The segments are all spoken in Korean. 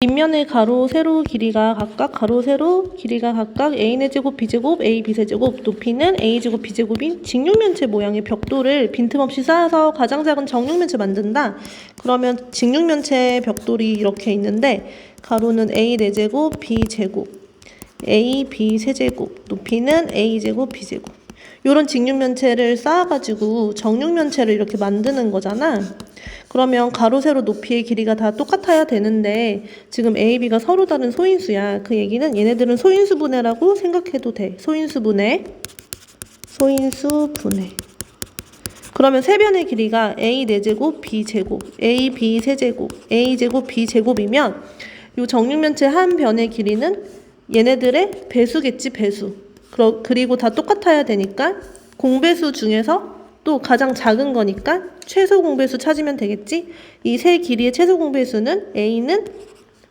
뒷면의 가로, 세로 길이가 각각 가로, 세로 길이가 각각 a의 제곱, b제곱, a, b세제곱 높이는 a제곱, b제곱인 직육면체 모양의 벽돌을 빈틈없이 쌓아서 가장 작은 정육면체 만든다. 그러면 직육면체 벽돌이 이렇게 있는데 가로는 a 4제곱, b 제곱, a, b 세제곱 높이는 a제곱, b제곱 요런 직육면체를 쌓아가지고 정육면체를 이렇게 만드는 거잖아. 그러면 가로, 세로 높이의 길이가 다 똑같아야 되는데 지금 A, B가 서로 다른 소인수야. 그 얘기는 얘네들은 소인수 분해라고 생각해도 돼. 소인수 분해. 소인수 분해. 그러면 세 변의 길이가 A 4제곱, B 제곱, A, B 세제곱, A 제곱, B 제곱이면 이 정육면체 한 변의 길이는 얘네들의 배수겠지, 배수. 그리고 다 똑같아야 되니까 공배수 중에서 또 가장 작은 거니까 최소 공배수 찾으면 되겠지? 이 세 길이의 최소 공배수는 A는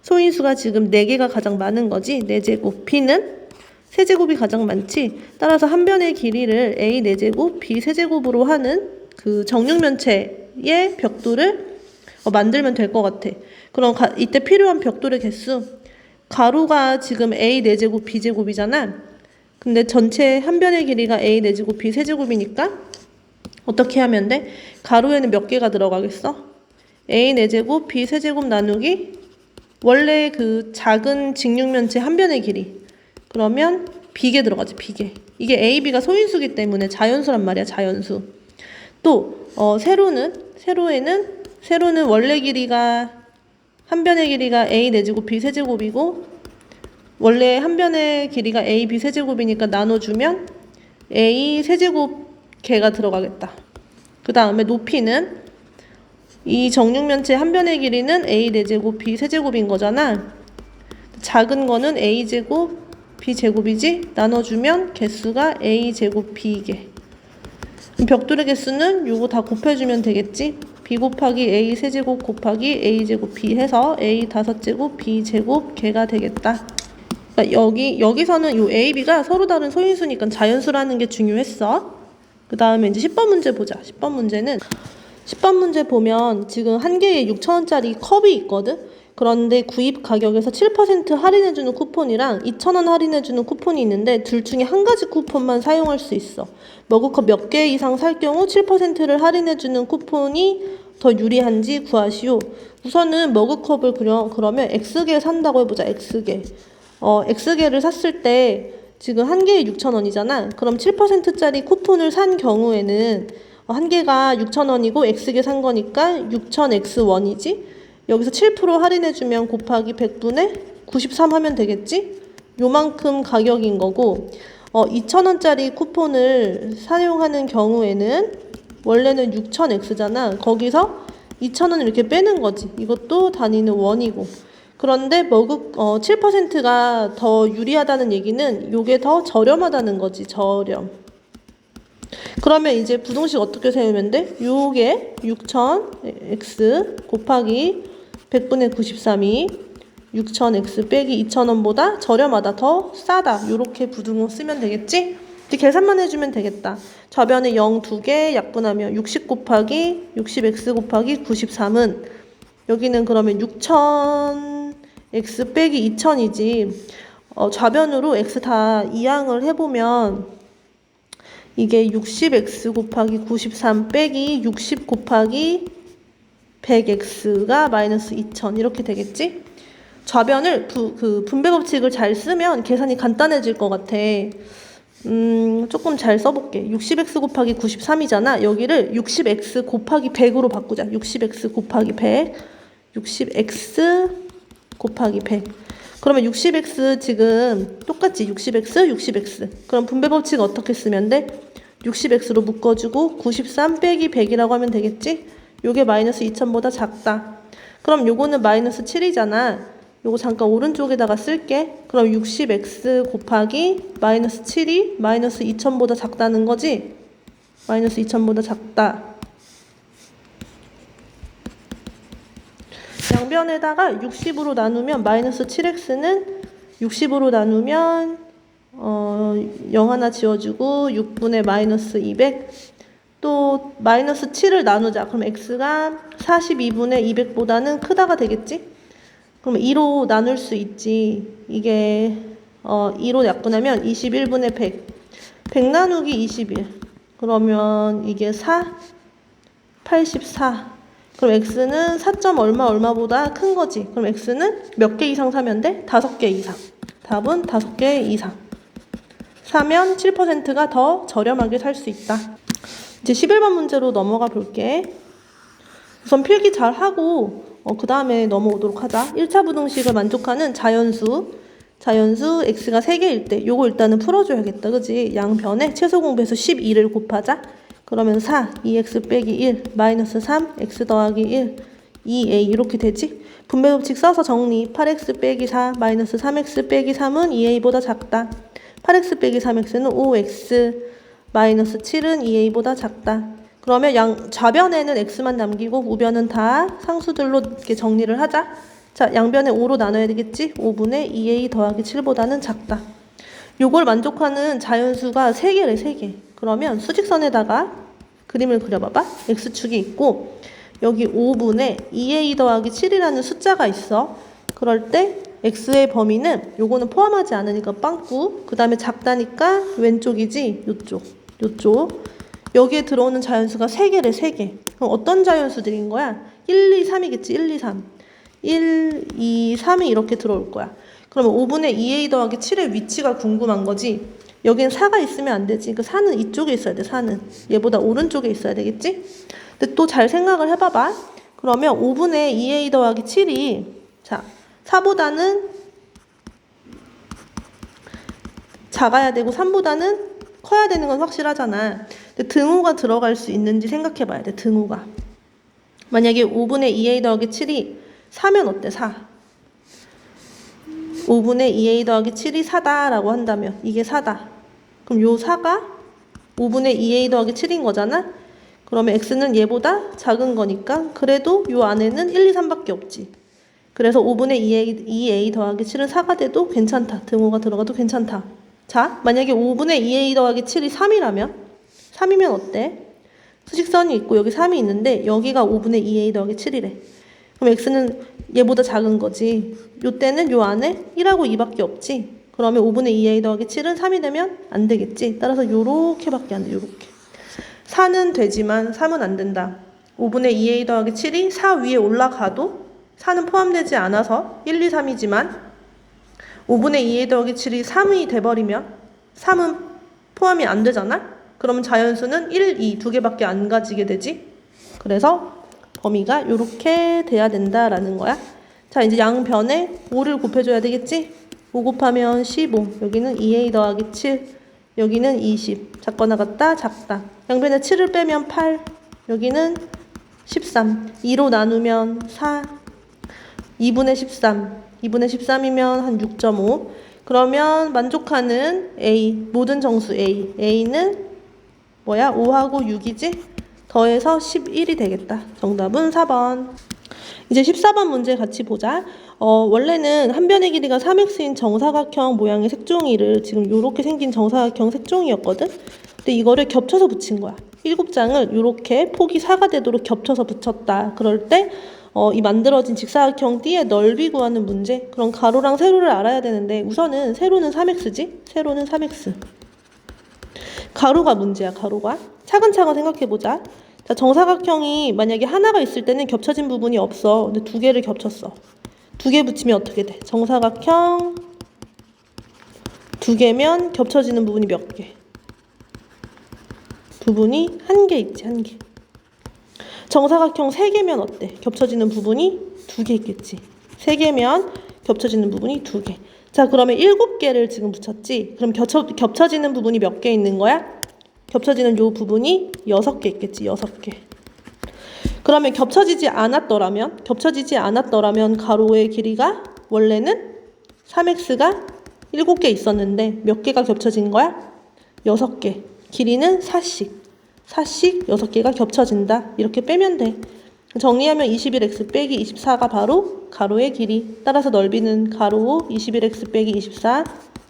소인수가 지금 4개가 가장 많은 거지. 4제곱. B는 세제곱이 가장 많지. 따라서 한 변의 길이를 A 4제곱, B 세제곱으로 하는 그 정육면체의 벽돌을 어, 만들면 될 것 같아. 그럼 가- 이때 필요한 벽돌의 개수. 가로가 지금 A 4제곱, B 제곱이잖아. 근데 전체 한 변의 길이가 A 4제곱, B 세제곱이니까 어떻게 하면 돼? 가로에는 몇 개가 들어가겠어? A 4제곱, B 세제곱 나누기 원래 그 작은 직육면체 한 변의 길이. 그러면 B개 들어가지, B개. 이게 A, B가 소인수기 때문에 자연수란 말이야, 자연수. 또, 어, 세로는, 세로에는, 세로는 원래 길이가, 한 변의 길이가 A 4제곱, B 세제곱이고, 원래 한 변의 길이가 A, B 세제곱이니까 나눠주면 A 세제곱 개가 들어가겠다. 그 다음에 높이는 이 정육면체 한 변의 길이는 A 4제곱, B 세제곱인 거잖아. 작은 거는 A 제곱, B 제곱이지? 나눠주면 개수가 A 제곱, B개. 벽돌의 개수는 요거 다 곱해주면 되겠지? B 곱하기 A 세제곱 곱하기 A 제곱 B 해서 A 다섯 제곱 B 제곱 개가 되겠다. 그러니까 여기 여기서는 요 A, B가 서로 다른 소인수니까 자연수라는 게 중요했어. 그 다음에 이제 10번 문제 보자. 10번 문제는 10번 문제 보면 지금 한 개에 6,000원짜리 컵이 있거든? 그런데 구입 가격에서 7% 할인해주는 쿠폰이랑 2,000원 할인해주는 쿠폰이 있는데 둘 중에 한 가지 쿠폰만 사용할 수 있어. 머그컵 몇 개 이상 살 경우 7%를 할인해주는 쿠폰이 더 유리한지 구하시오. 우선은 머그컵을 그려, 그러면 X개 산다고 해보자. X개. 어, X개를 샀을 때 지금 한 개에 6,000원이잖아. 그럼 7%짜리 쿠폰을 산 경우에는 어, 한 개가 6,000원이고 X개 산 거니까 6,000X1이지. 여기서 7% 할인해 주면 곱하기 100분의 93 하면 되겠지? 요만큼 가격인 거고 어, 2,000원짜리 쿠폰을 사용하는 경우에는 원래는 6,000X잖아. 거기서 2,000원 이렇게 빼는 거지. 이것도 단위는 원이고. 그런데 머그 어, 7%가 더 유리하다는 얘기는 요게 더 저렴하다는 거지. 저렴. 그러면 이제 부동식 어떻게 세우면 돼? 요게 6,000x 곱하기 100분의 93이 6,000x 빼기 2,000원보다 저렴하다, 더 싸다. 요렇게 부등호 쓰면 되겠지? 이제 계산만 해주면 되겠다. 좌변에 0 2개 약분하면 60 곱하기 60x 곱하기 93은 여기는 그러면 6,000x 빼기 2,000이지. 어, 좌변으로 x 다 이항을 해보면 이게 60x 곱하기 93 빼기 60 곱하기 100x가 마이너스 2000 이렇게 되겠지? 좌변을 부, 그 분배 법칙을 잘 쓰면 계산이 간단해질 것 같아. 음, 조금 잘 써볼게. 60x 곱하기 93이잖아. 여기를 60x 곱하기 100으로 바꾸자. 60x 곱하기 100. 60x 곱하기 100. 그러면 60x 지금 똑같지? 60x, 60x. 그럼 분배 법칙 어떻게 쓰면 돼? 60x로 묶어주고 93 빼기 100이라고 하면 되겠지? 요게 마이너스 2000보다 작다. 그럼 요거는 마이너스 7이잖아. 요거 잠깐 오른쪽에다가 쓸게. 그럼 60x 곱하기 마이너스 7이 마이너스 2000보다 작다는 거지? 마이너스 2000보다 작다. 양변에다가 60으로 나누면 마이너스 7x는 60으로 나누면 어, 0 하나 지워주고 6분의 마이너스 200. 또 마이너스 7을 나누자. 그럼 x가 42분의 200보다는 크다가 되겠지? 그럼 2로 나눌 수 있지. 이게 어 2로 약분하면 21분의 100. 100 나누기 21. 그러면 이게 4, 84. 그럼 x는 4점 얼마 얼마보다 큰 거지. 그럼 x는 몇 개 이상 사면 돼? 5개 이상. 답은 5개 이상. 사면 7%가 더 저렴하게 살 수 있다. 이제 11번 문제로 넘어가 볼게. 우선 필기 잘 하고 어, 그 다음에 넘어오도록 하자. 1차 부등식을 만족하는 자연수. 자연수 x가 3개일 때 요거 일단은 풀어줘야겠다. 그지? 양변에 최소 공배수 12를 곱하자. 그러면 4, 2x 빼기 1, 마이너스 3, x 더하기 1, 2a 이렇게 되지? 분배 법칙 써서 정리. 8x 빼기 4, 마이너스 3x 빼기 3은 2a보다 작다. 8x 빼기 3x는 5x, 마이너스 7은 2a보다 작다. 그러면 양 좌변에는 x만 남기고 우변은 다 상수들로 이렇게 정리를 하자. 자, 양변에 5로 나눠야 되겠지? 5분의 2a 더하기 7보다는 작다. 요걸 만족하는 자연수가 3개래, 3개. 그러면 수직선에다가 그림을 그려봐봐. x축이 있고 여기 5분의 2a 더하기 7이라는 숫자가 있어. 그럴 때 x의 범위는 요거는 포함하지 않으니까 빵꾸. 그 다음에 작다니까 왼쪽이지? 요쪽. 요쪽. 여기에 들어오는 자연수가 3개래, 3개. 그럼 어떤 자연수들인 거야? 1, 2, 3이겠지, 1, 2, 3. 1, 2, 3이 이렇게 들어올 거야. 그러면 5분의 2a 더하기 7의 위치가 궁금한 거지. 여기는 4가 있으면 안 되지. 그 4는 이쪽에 있어야 돼, 4는. 얘보다 오른쪽에 있어야 되겠지? 근데 또 잘 생각을 해봐봐. 그러면 5분의 2a 더하기 7이, 자, 4보다는 작아야 되고 3보다는 커야 되는 건 확실하잖아. 근데 등호가 들어갈 수 있는지 생각해 봐야 돼, 등호가. 만약에 5분의 2a 더하기 7이 4면 어때, 4? 5분의 2a 더하기 7이 4다라고 한다면 이게 4다. 그럼 요 4가 5분의 2a 더하기 7인 거잖아? 그러면 x는 얘보다 작은 거니까 그래도 요 안에는 1, 2, 3밖에 없지. 그래서 5분의 2a, 2a 더하기 7은 4가 돼도 괜찮다. 등호가 들어가도 괜찮다. 자, 만약에 5분의 2a 더하기 7이 3이라면 3이면 어때? 수직선이 있고 여기 3이 있는데 여기가 5분의 2a 더하기 7이래. 그럼 x는 얘보다 작은 거지. 요 때는 요 안에 1하고 2밖에 없지. 그러면 5분의 2a 더하기 7은 3이 되면 안 되겠지. 따라서 요렇게밖에 안 돼. 요렇게. 4는 되지만 3은 안 된다. 5분의 2a 더하기 7이 4 위에 올라가도 4는 포함되지 않아서 1, 2, 3이지만 5분의 2a 더하기 7이 3이 돼버리면 3은 포함이 안 되잖아? 그러면 자연수는 1, 2 두 개밖에 안 가지게 되지. 그래서 범위가 이렇게 돼야 된다라는 거야. 자, 이제 양변에 5를 곱해줘야 되겠지? 5 곱하면 15. 여기는 2a 더하기 7. 여기는 20. 작거나 같다, 작다. 양변에 7을 빼면 8. 여기는 13. 2로 나누면 4. 2분의 13. 2분의 13이면 한 6.5. 그러면 만족하는 A, 모든 정수 A. A는 뭐야? 5하고 6이지? 더해서 11이 되겠다. 정답은 4번. 이제 14번 문제 같이 보자. 어, 원래는 한 변의 길이가 3x인 정사각형 모양의 색종이를 지금 이렇게 생긴 정사각형 색종이였거든? 근데 이거를 겹쳐서 붙인 거야. 7장을 이렇게 폭이 4가 되도록 겹쳐서 붙였다. 그럴 때, 어, 이 만들어진 직사각형 띠의 넓이 구하는 문제. 그럼 가로랑 세로를 알아야 되는데, 우선은 세로는 3x지? 세로는 3x. 가로가 문제야, 가로가. 차근차근 생각해보자. 자, 정사각형이 만약에 하나가 있을 때는 겹쳐진 부분이 없어. 근데 두 개를 겹쳤어. 두 개 붙이면 어떻게 돼? 정사각형 두 개면 겹쳐지는 부분이 몇 개? 부분이 한 개 있지, 한 개. 정사각형 세 개면 어때? 겹쳐지는 부분이 두 개 있겠지. 세 개면 겹쳐지는 부분이 두 개. 자, 그러면 일곱 개를 지금 붙였지? 그럼 겹쳐, 겹쳐지는 부분이 몇 개 있는 거야? 겹쳐지는 요 부분이 여섯 개 있겠지, 여섯 개. 그러면 겹쳐지지 않았더라면, 겹쳐지지 않았더라면 가로의 길이가 원래는 3x가 7개 있었는데 몇 개가 겹쳐진 거야? 6개. 길이는 4씩. 4씩 6개가 겹쳐진다. 이렇게 빼면 돼. 정리하면 21x 빼기 24가 바로 가로의 길이. 따라서 넓이는 가로 21x 빼기 24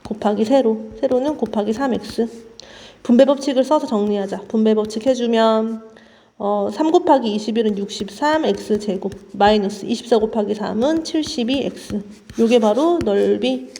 곱하기 세로. 세로는 곱하기 3x. 분배 법칙을 써서 정리하자. 분배 법칙 해주면 어, 3 곱하기 21은 63 x 제곱 마이너스 24 곱하기 3은 72 x 요게 바로 넓이